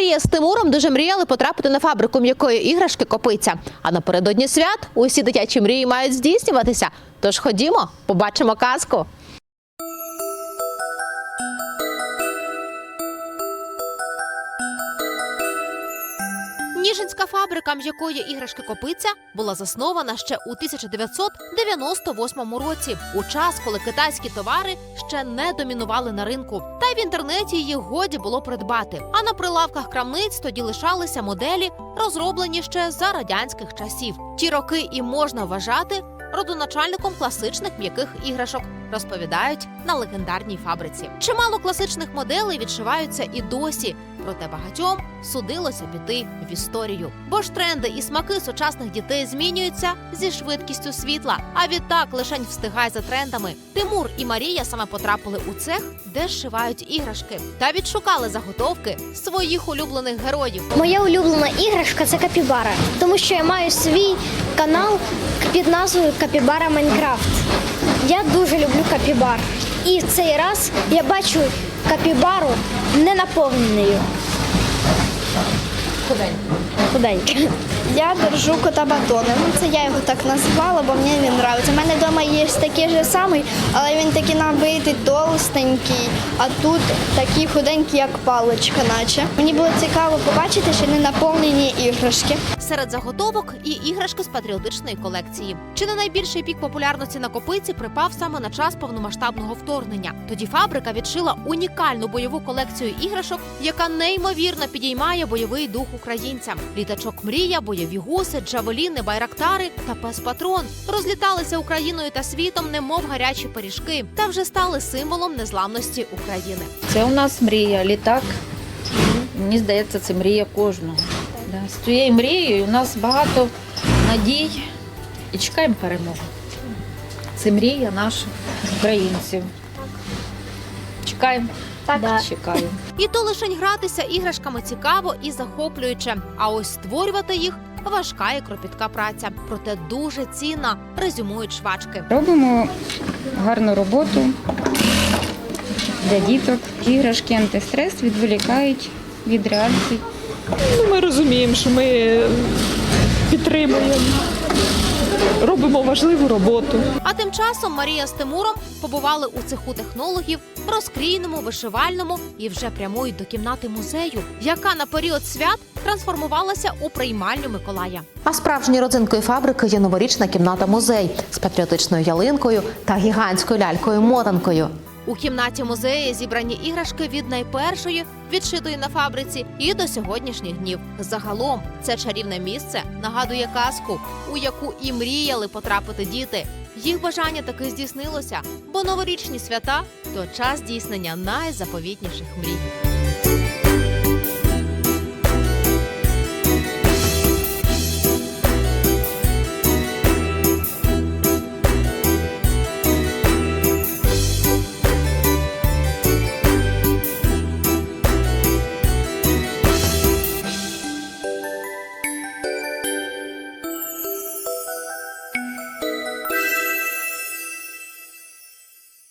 Марія з Тимуром дуже мріяли потрапити на фабрику м'якої іграшки Копиця. А напередодні свят усі дитячі мрії мають здійснюватися. Тож ходімо, побачимо казку. Ніжинська фабрика м'якої іграшки Копиця була заснована ще у 1998 році, у час, коли китайські товари ще не домінували на ринку. Та й в інтернеті їх годі було придбати. А на прилавках крамниць тоді лишалися моделі, розроблені ще за радянських часів. Ті роки і можна вважати родоначальником класичних м'яких іграшок. Розповідають на легендарній фабриці. Чимало класичних моделей відшиваються і досі, проте багатьом судилося піти в історію. Бо ж тренди і смаки сучасних дітей змінюються зі швидкістю світла. А відтак лишень встигай за трендами. Тимур і Марія саме потрапили у цех, де зшивають іграшки, та відшукали заготовки своїх улюблених героїв. Моя улюблена іграшка це капібара, тому що я маю свій канал під назвою Капібара Майнкрафт. Я дуже люблю капібар. І цей раз я бачу капібару не наповненою. Худенька. Я держу кота батона. Ну, це я його так назвала, бо мені він подобається. У мене вдома є такий же самий, але він такий набитий, толстенький, а тут такий худенький, як паличка, наче. Мені було цікаво побачити, що не наповнені іграшки. Серед заготовок і іграшки з патріотичної колекції. Чи не найбільший пік популярності на копиці припав саме на час повномасштабного вторгнення? Тоді фабрика відшила унікальну бойову колекцію іграшок, яка неймовірно підіймає бойовий дух українцям. Літачок мрія, бойові гуси, джавеліни, байрактари та пес патрон розліталися Україною та світом, немов гарячі пиріжки, та вже стали символом незламності України. Це у нас мрія, літак. Мені здається, це мрія кожного. Да. З цією мрією у нас багато надій і чекаємо перемоги. Це мрія наших українців. Чекаємо. Так, Да. чекаємо. І то лишень гратися іграшками цікаво і захоплююче. А ось створювати їх важка і кропітка праця. Проте дуже цінна, резюмують швачки. Робимо гарну роботу для діток. Іграшки антистрес відволікають від реакцій. Ну, Ми розуміємо, що ми підтримуємо, робимо важливу роботу. А тим часом Марія з Тимуром побували у цеху технологів, розкрійному, вишивальному і вже прямують до кімнати музею, яка на період свят трансформувалася у приймальню Миколая. А справжньою родзинкою фабрики є новорічна кімната музей з патріотичною ялинкою та гігантською лялькою мотанкою. У кімнаті музею зібрані іграшки від найпершої, відшитої на фабриці, і до сьогоднішніх днів. Загалом це чарівне місце нагадує казку, у яку і мріяли потрапити діти. Їх бажання таки здійснилося, бо новорічні свята то час здійснення найзаповітніших мрій.